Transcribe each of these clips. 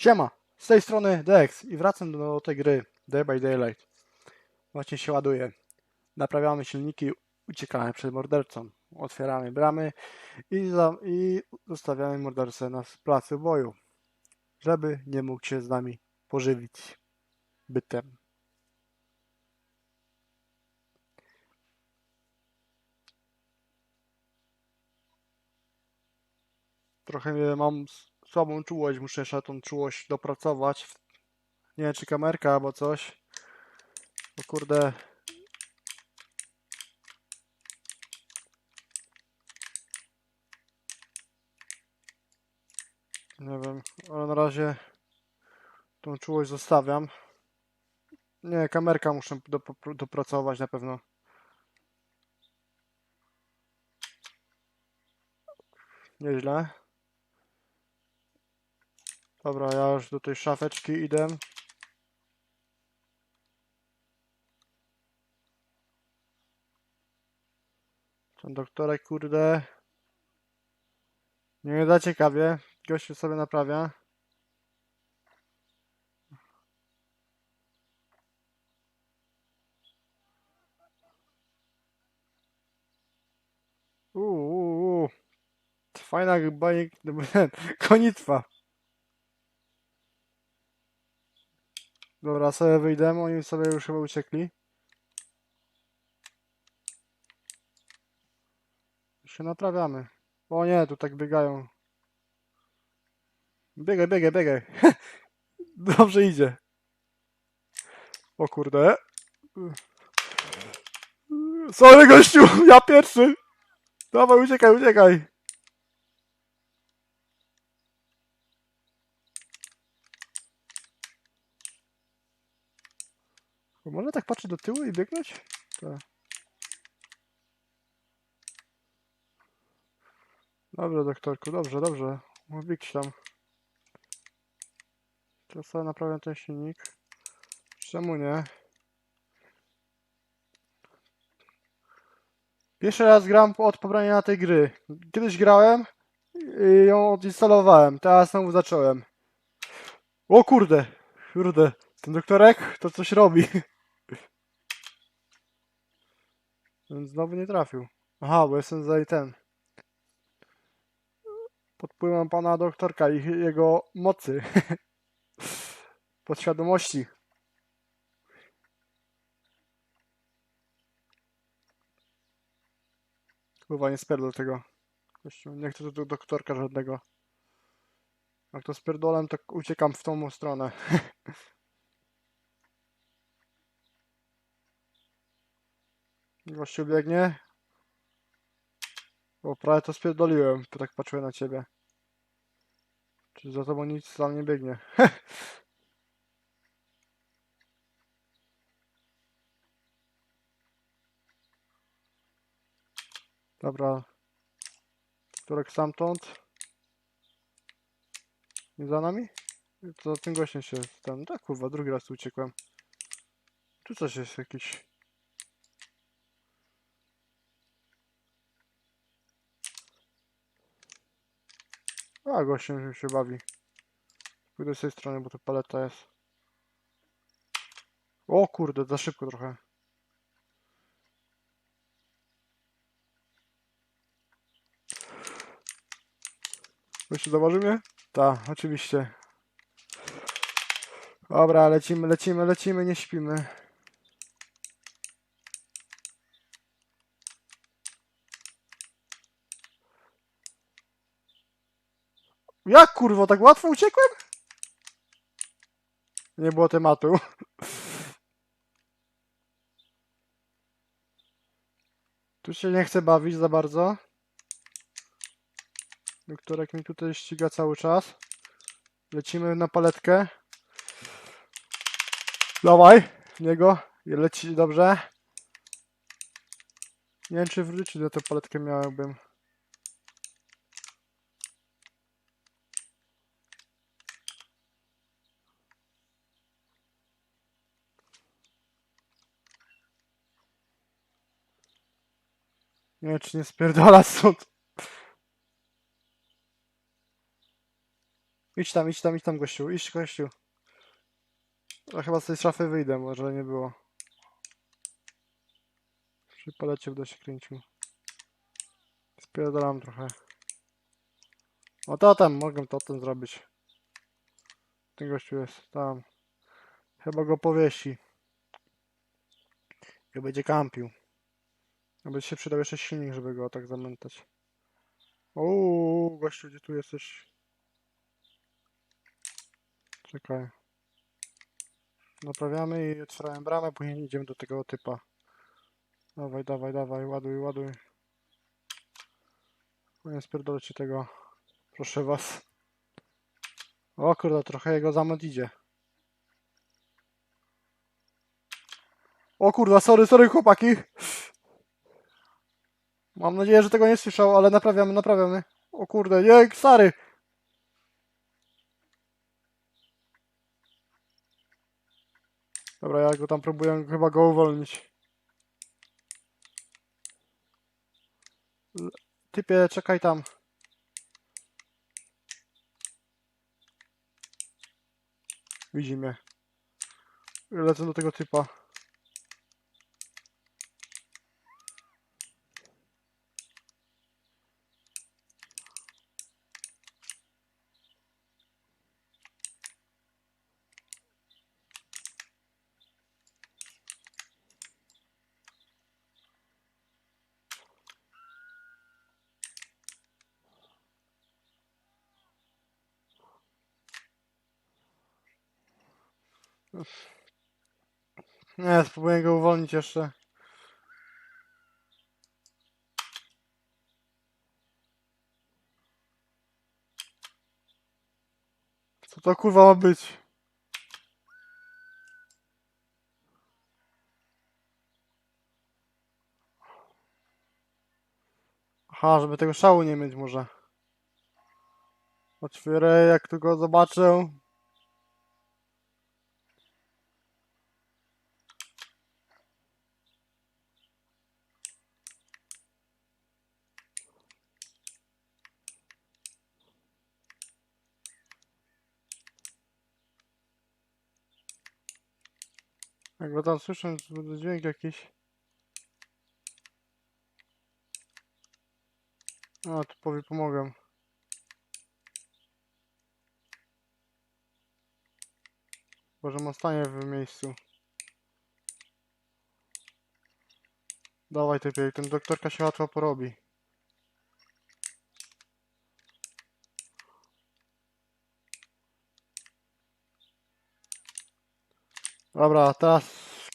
Siema, z tej strony Dex i wracam do tej gry Day by Daylight. Właśnie się ładuje. Naprawiamy silniki, uciekamy przed mordercą. Otwieramy bramy i, za, i zostawiamy mordercę na placu boju, żeby nie mógł się z nami pożywić bytem. Trochę mam słabą czułość, muszę jeszcze tą czułość dopracować. Nie wiem, czy kamerka albo coś. Bo kurde. Nie wiem, ale na razie tą czułość zostawiam. Nie, kamerka muszę dopracować na pewno. Nieźle. Dobra, ja już do tej szafeczki idę. Ten doktorek, kurde. Nie da ciekawie. Gościu sobie naprawia. Uuu. Fajna bajek, konitwa. Dobra, sobie wyjdę, oni sobie już chyba uciekli. Się naprawiamy. O nie, tu tak biegają. Biegaj, biegaj, biegaj. Dobrze idzie. O kurde. Sorry gościu, ja pierwszy. Dawaj, uciekaj, uciekaj. Bo Można tak patrzeć do tyłu i biegnąć? Tak. Dobrze, doktorku, dobrze, dobrze. Mówić tam. Teraz naprawiam ten silnik. Czemu nie? Pierwszy raz gram od pobrania tej gry. Kiedyś grałem i ją odinstalowałem. Teraz znowu zacząłem. O kurde! Kurde. Ten doktorek to coś robi. znowu nie trafił. Aha, bo jestem za ten. Pod wpływem pana doktorka i jego mocy. Podświadomości. Chyba nie spierdol tego. Nie chcę tu doktorka żadnego. Jak to spierdolem, to uciekam w tą stronę. Gościu biegnie. Bo prawie to spierdoliłem, tak patrzyłem na ciebie. Czy za tobą nic tam nie biegnie? Dobra. Którek stamtąd. Nie za nami? To tym gościem się ten. Tak kurwa, drugi raz uciekłem. Tu coś jest jakiś. A, gościem się bawi. Pójdę z tej strony, bo to paleta jest. O kurde, za szybko trochę. Gościu zauważył mnie? Tak, oczywiście. Dobra, lecimy, lecimy, lecimy, nie śpimy. Jak kurwo, tak łatwo uciekłem? Nie było tematu. Tu się nie chcę bawić za bardzo. Doktorek mi tutaj ściga cały czas. Lecimy na paletkę. Dawaj, niego. Leci dobrze. Nie wiem, czy wrócić na tę paletkę miałbym. Nie czy nie spierdala stąd. Idź tam, idź tam, idź tam, gościu, idź, gościu. Ja chyba z tej szafy wyjdę, może nie było. Przy palecie w się kręcił. Spierdalam trochę. O to tam, mogę to ten zrobić. Ten gościu jest tam. Chyba go powiesi. I będzie kampił. Będzie się przydał jeszcze silnik, żeby go tak zamętać. Uuu, gościu, gdzie tu jesteś? Czekaj. Naprawiamy i otwieramy bramę, później idziemy do tego typa. Dawaj, dawaj, dawaj, ładuj, ładuj. No nie spierdolcie tego. Proszę was. O kurde, trochę jego zamęt idzie. O kurwa, sorry, sorry chłopaki. Mam nadzieję, że tego nie słyszał, ale naprawiamy, naprawiamy. O kurde, nie, stary. Dobra, ja go tam próbuję chyba go uwolnić. Typie, czekaj tam. Widzi mnie. Lecę do tego typa. Nie, spróbuję go uwolnić jeszcze. Co to kurwa ma być? Aha, żeby tego szału nie mieć może. Otwieraj, jak tu go zobaczę. Jak go tam słyszę, to będzie dźwięk jakiś. A, tu powie pomogę. Boże, on stanie w miejscu. Dawaj typie, ten doktorka się łatwo porobi. Dobra, teraz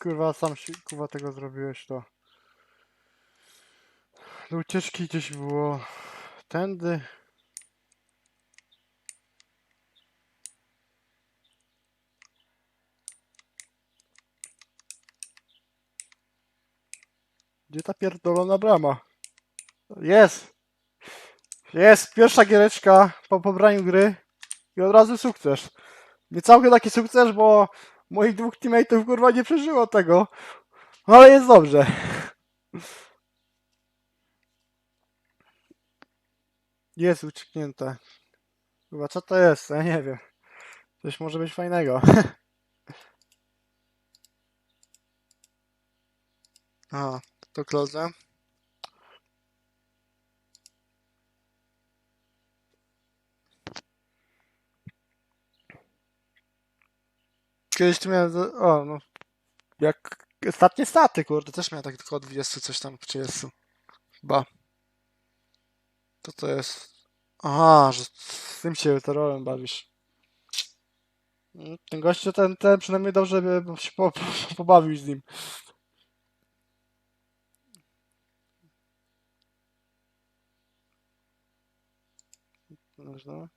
kurwa sam się kurwa tego zrobiłeś to. Do ucieczki gdzieś było tędy. Gdzie ta pierdolona brama? Jest! Jest! Pierwsza giereczka po pobraniu gry i od razu sukces. Nie całkiem taki sukces, bo moich dwóch teammateów kurwa nie przeżyło tego. Ale jest dobrze. Jest ucieknięte. Chyba co to jest? Ja nie wiem. Coś może być fajnego. A, to klozę. Kiedyś tu miałem... O, no. Jak ostatnie staty, kurde, też miałem tak tylko 20 coś tam, 30. Chyba. To to jest. Aha, że z tym się terrorem bawisz. Mm, Ten gościu, ten, ten przynajmniej dobrze by się po, po, pobawił z nim. Można?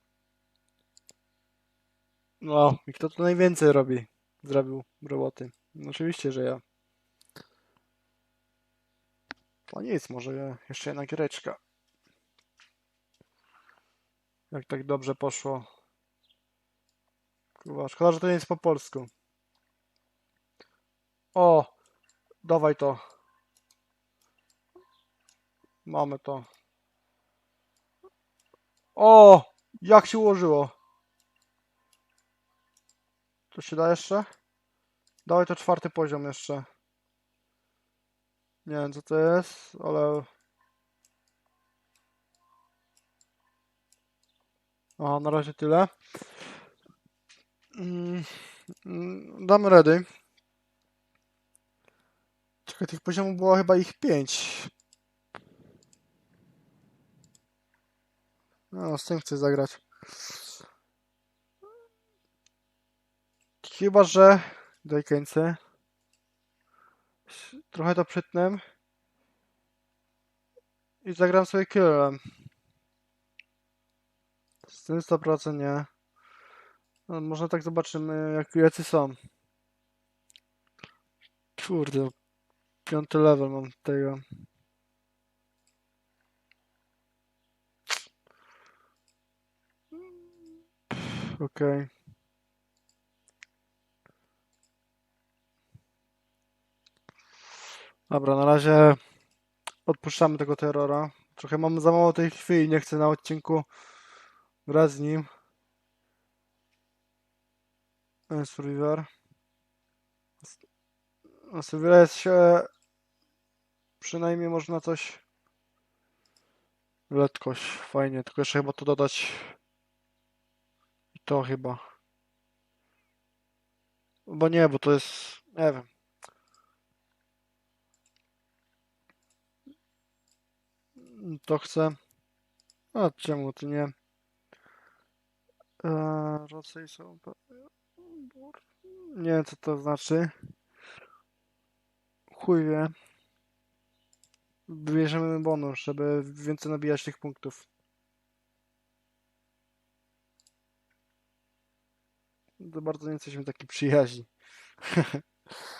No, i kto tu najwięcej robi? Zrobił roboty. Oczywiście, że ja. To nic, może jeszcze jedna giereczka. Jak tak dobrze poszło. Kurwa, szkoda, że to nie jest po polsku. O! Dawaj to. Mamy to. O! Jak się ułożyło. To się da jeszcze? Dawaj to czwarty poziom jeszcze. Nie wiem co to jest, ale... Aha, na razie tyle. Mm, Damy ready. Czekaj, tych poziomów było chyba ich pięć. No, z tym chcę zagrać. Chyba, że... Daj końce. Trochę to przytnę. I zagram sobie killerem. Z tym 100% nie. No, może tak zobaczymy, jak jacy są. Kurde, piąty level mam tego. Okej. Dobra, na razie odpuszczamy tego terrora. Trochę mam za mało tej chwili, nie chcę na odcinku grać z nim. Survivor. Na Survivor jest się przynajmniej można coś letkość, fajnie, tylko jeszcze chyba to dodać i to chyba. Bo nie, bo to jest, nie wiem. To chcę. A czemu ty nie? Eee. Nie wiem co to znaczy. Chuj wie. Bierzemy bonus, żeby więcej nabijać tych punktów. To bardzo nie jesteśmy taki przyjaźni.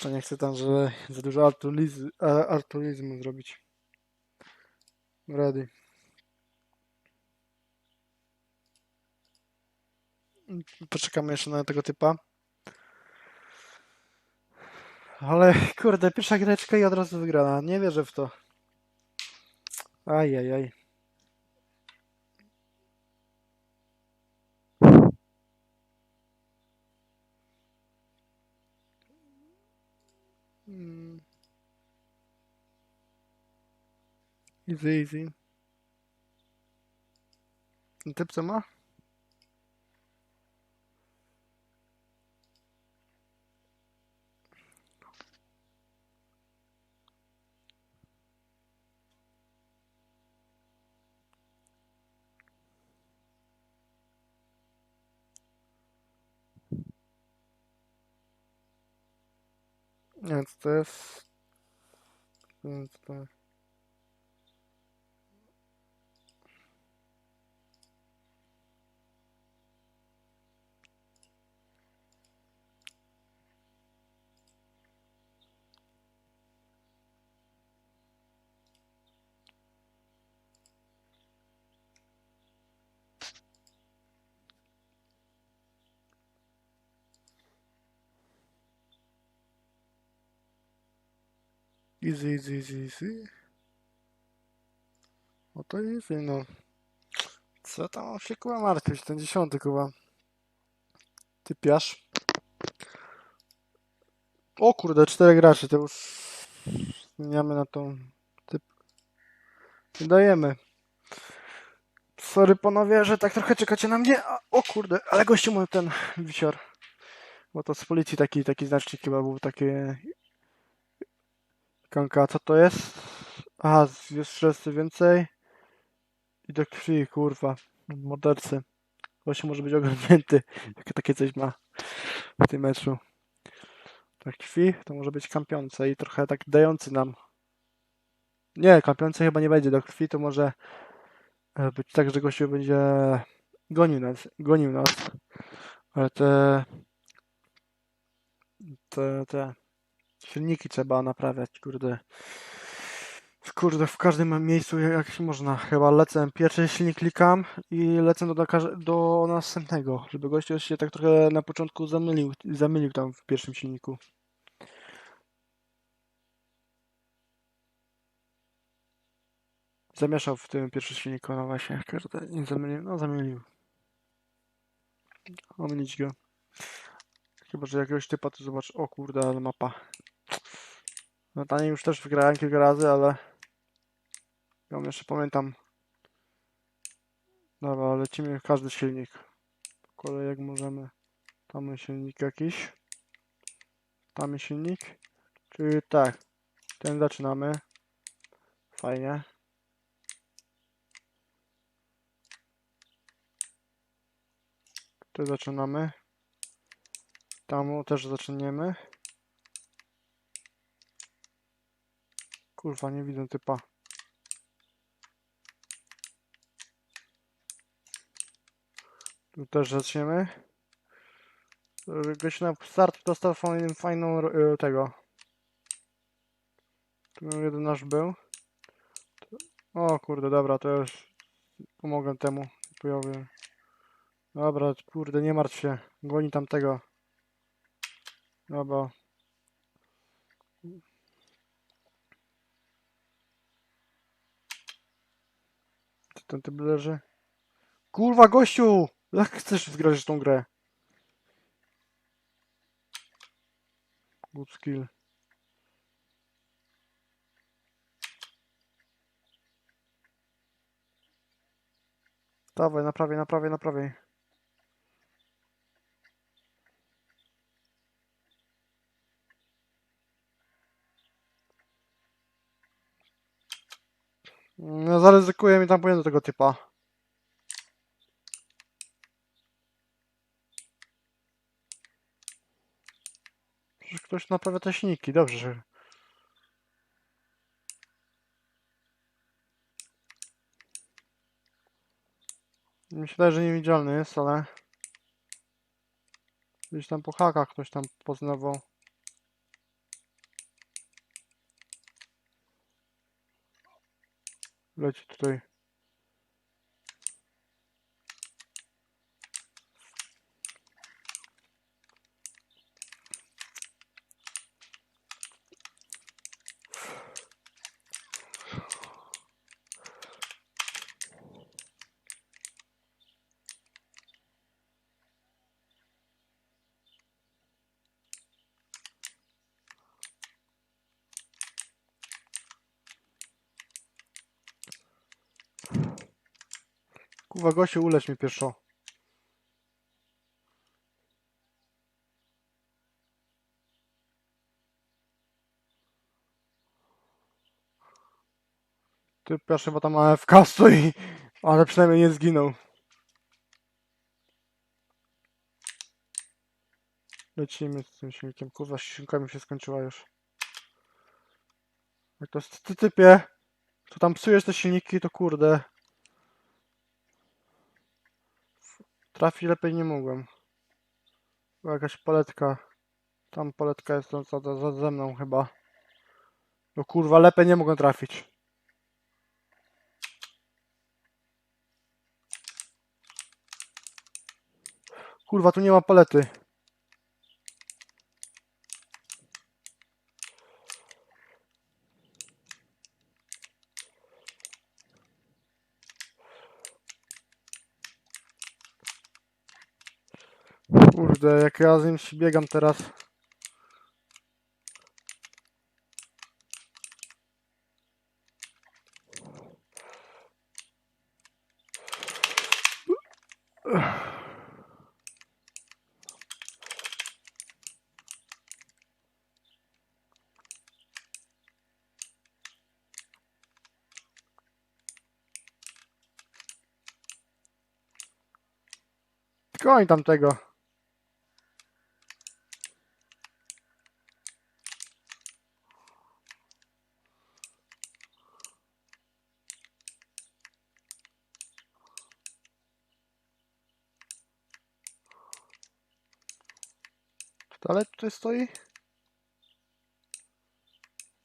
To nie chcę tam, że za dużo artuliz- a- arturizmu zrobić. Ready. Poczekamy jeszcze na tego typa. Ale kurde, pierwsza greczka i od razu wygrana. Nie wierzę w to. Ajajaj. Hmm. Easy, easy. Ten typ co ma? Nie wiem, co to Easy, easy, easy, easy. O to easy, no. Co tam się kuba martwić? Ten dziesiąty kuba. Typiarz. O kurde, cztery graczy, to już zmieniamy na tą typ. Dajemy. Sorry panowie, że tak trochę czekacie na mnie. O kurde, ale gościu mój ten wisior. Bo to z policji taki, taki znacznik chyba był, takie Kanka, co to jest? Aha, z- jest wszyscy więcej. I do krwi, kurwa. Mordercy. Właśnie może być ogarnięty, jak takie coś ma w tym meczu. Do krwi to może być kampiące i trochę tak dający nam. Nie, kampiące chyba nie będzie. Do krwi to może e, być tak, że gościu będzie gonił nas. Gonił nas. Ale te... Te... te silniki trzeba naprawiać, kurde. Kurde, w każdym miejscu jak można. Chyba lecę pierwszy silnik klikam i lecę do, do, następnego, żeby gościu się tak trochę na początku zamylił, zamylił tam w pierwszym silniku. Zamieszał w tym pierwszym silniku, no właśnie, kurde, nie zamylił, no zamylił. Ominić go. Chyba, że jakiegoś typa to zobacz. O kurde, ale mapa. No ta już też wygrałem kilka razy, ale... Ja jeszcze pamiętam. Dobra, lecimy w każdy silnik. Po kolei jak możemy. Tam jest silnik jakiś. Tam jest silnik. Czyli tak. Ten zaczynamy. Fajnie. Tu zaczynamy. Tam też zaczniemy. Kurwa, nie widzę typa. Tu też zaczniemy. Gość na start dostał fajną, fajną e, tego. Tu jeden nasz był. O kurde, dobra, to już pomogę temu pojawię. Dobra, kurde, nie martw się. Goni tamtego. Dobra. Ten typ leży? Kurwa, gościu! Jak chcesz zgrać tą grę? Good skill. Dawaj, naprawiaj, naprawiaj, naprawiaj. No zaryzykuję i tam powiem do tego typa. Przecież ktoś naprawia te silniki, dobrze. że- Myślę, że niewidzialny jest, ale... Gdzieś tam po hakach ktoś tam poznawał. Leci tutaj. Kurwa, gościu, ulecz mnie pierwszo. Ty pierwszy, bo tam AFK stoi, ale przynajmniej nie zginął. Lecimy z tym silnikiem. Kurwa, silnika mi się skończyła już. Jak to jest ty typie, to tam psujesz te silniki, to kurde. Trafi lepiej nie mogłem. Była jakaś paletka. Tam paletka jest za, za, za ze mną chyba. No kurwa, lepiej nie mogę trafić. Kurwa, tu nie ma palety. Kurde, jak ja z nim biegam teraz. Koń tamtego. Ale tutaj stoi?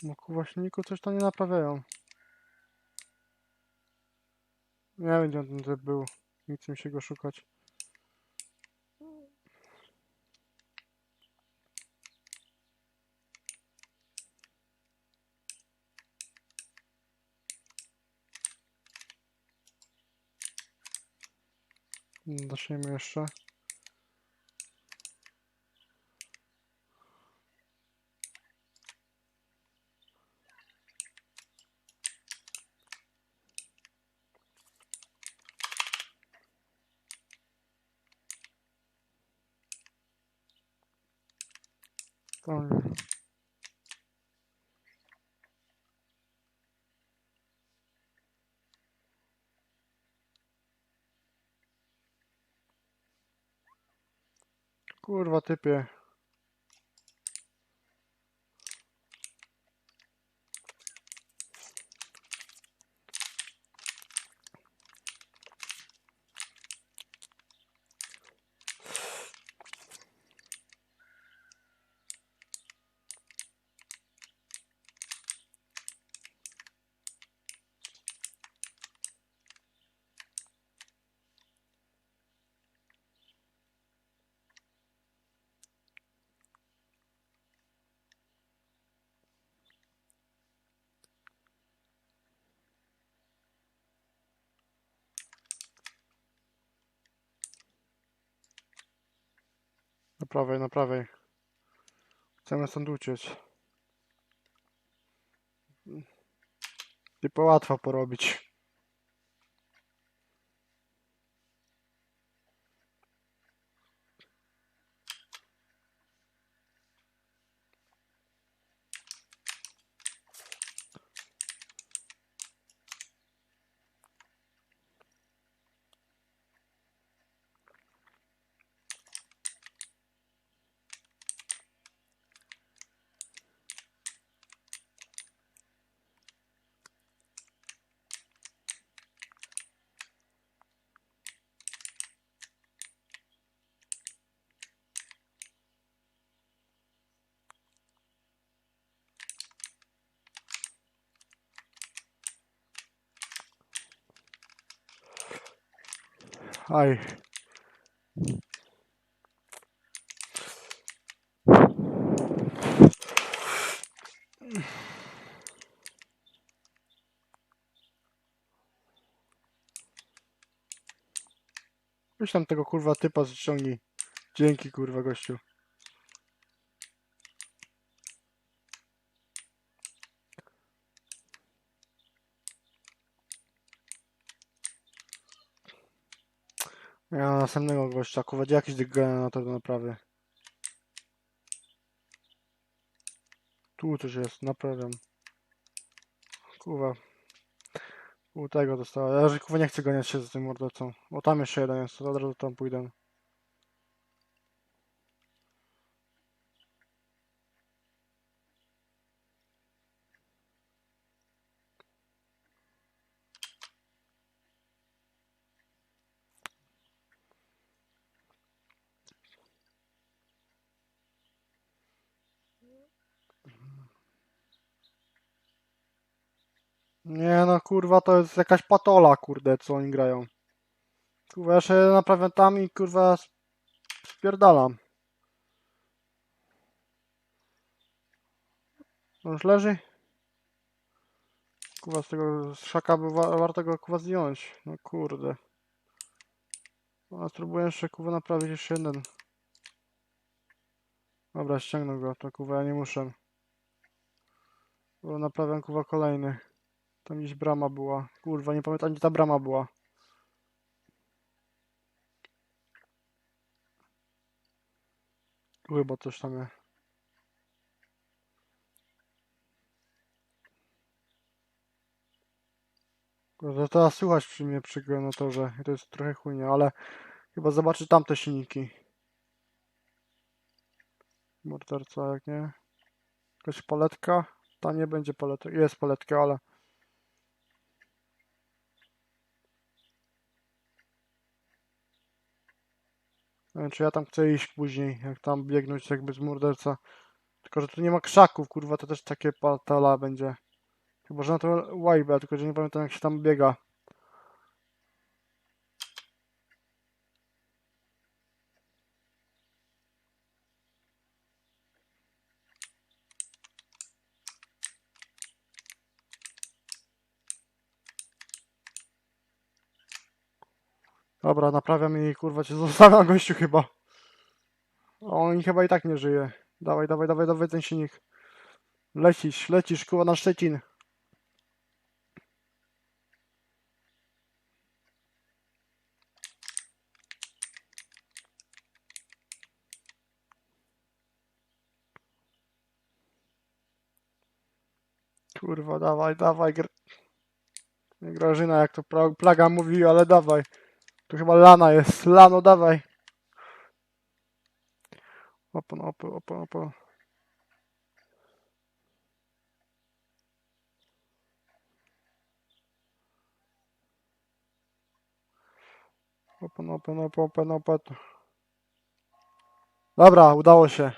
No kurwa silniku coś tam nie naprawiają. Nie wiem gdzie on ten był. Chce mi się go szukać. Zaczniemy jeszcze. Kurwa typie. Na prawej, na prawej. Chcemy stąd uciec. Typo łatwo porobić. Aj. Weź tego kurwa typa ściągnij. Dzięki kurwa gościu. Ja mam następnego gościa, kurwa, gdzie jakiś generator do naprawy. Tu coś jest, naprawiam. Kurwa. U tego dostała. Ja że kurwa nie chcę ganiać się za tym mordercą. Bo tam jeszcze jeden jest, to od razu tam pójdę. Nie no kurwa to jest jakaś patola kurde co oni grają. Kurwa ja się naprawiam tam i kurwa sp- spierdalam. On już leży? Kurwa z tego szaka by wa warto go kurwa zdjąć. No kurde. No, spróbuję jeszcze kurwa naprawić jeszcze jeden. Dobra, ściągnę go, to kurwa ja nie muszę. Bo naprawiam kurwa kolejny. Tam gdzieś brama była. Kurwa, nie pamiętam gdzie ta brama była. Chyba coś tam jest. Kurde, teraz słychać przy mnie przy generatorze. I to jest trochę chujnie, ale chyba zobaczy tamte silniki. Morderca, jak nie. Jakaś paletka? Ta nie będzie paletka. Jest paletka, ale... Czy ja tam chcę iść później, jak tam biegnąć jakby z morderca. Tylko, że tu nie ma krzaków, kurwa, to też takie patala będzie. Chyba, że na to łajbę, tylko że nie pamiętam jak się tam biega. Dobra, naprawiam i kurwa cię zostawiam gościu chyba. On chyba i tak nie żyje. Dawaj, dawaj, dawaj, dawaj ten silnik. Lecisz, lecisz, kurwa na Szczecin. Kurwa, dawaj, dawaj. Grażyna, jak to plaga mówi, ale dawaj. To chyba Lana jest. Lano, dawaj. Opo, opo, opo, opo. Open, open, open, open, open. Dobra, udało się.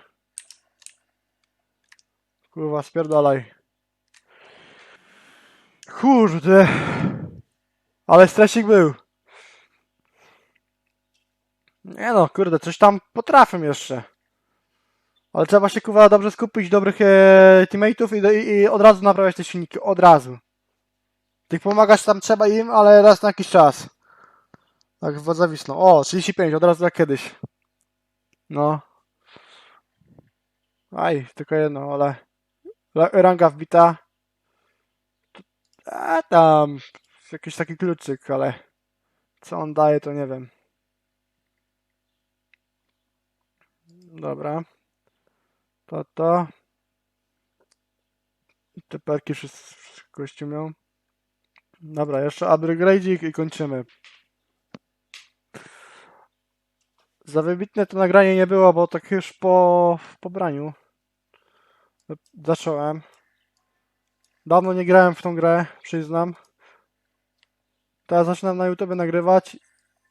Kurwa, spierdalaj. Kurde. Ale stresik był. Nie no, kurde, coś tam potrafię jeszcze. Ale trzeba się kurwa dobrze skupić, dobrych e, teammateów i, i, i od razu naprawiać te silniki. Od razu. Tych pomagać tam trzeba im, ale raz na jakiś czas. Tak, w zawisną. O, 35, od razu jak kiedyś. No. Aj, tylko jedno, ale... Ranga wbita. A tam... Jakiś taki kluczyk, ale... Co on daje, to nie wiem. Dobra. To to. Te perki wszyscy gościu miał. Dobra, jeszcze upgrade'ik i kończymy. Za wybitne to nagranie nie było, bo tak już po pobraniu zacząłem. Dawno nie grałem w tą grę, przyznam. Teraz zaczynam na YouTube nagrywać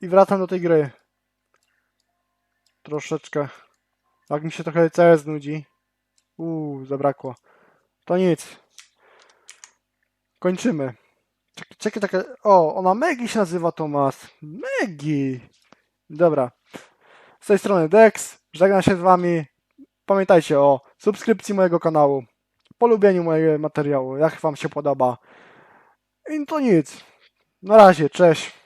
i wracam do tej gry. Troszeczkę. Jak mi się trochę CS nudzi. Uuu, zabrakło. To nic. Kończymy. Czekaj, czekaj, takie... O, ona Megi się nazywa, Tomas. Megi. Dobra. Z tej strony Dex. Żegnam się z wami. Pamiętajcie o subskrypcji mojego kanału. Polubieniu mojego materiału, jak wam się podoba. I to nic. Na razie, cześć.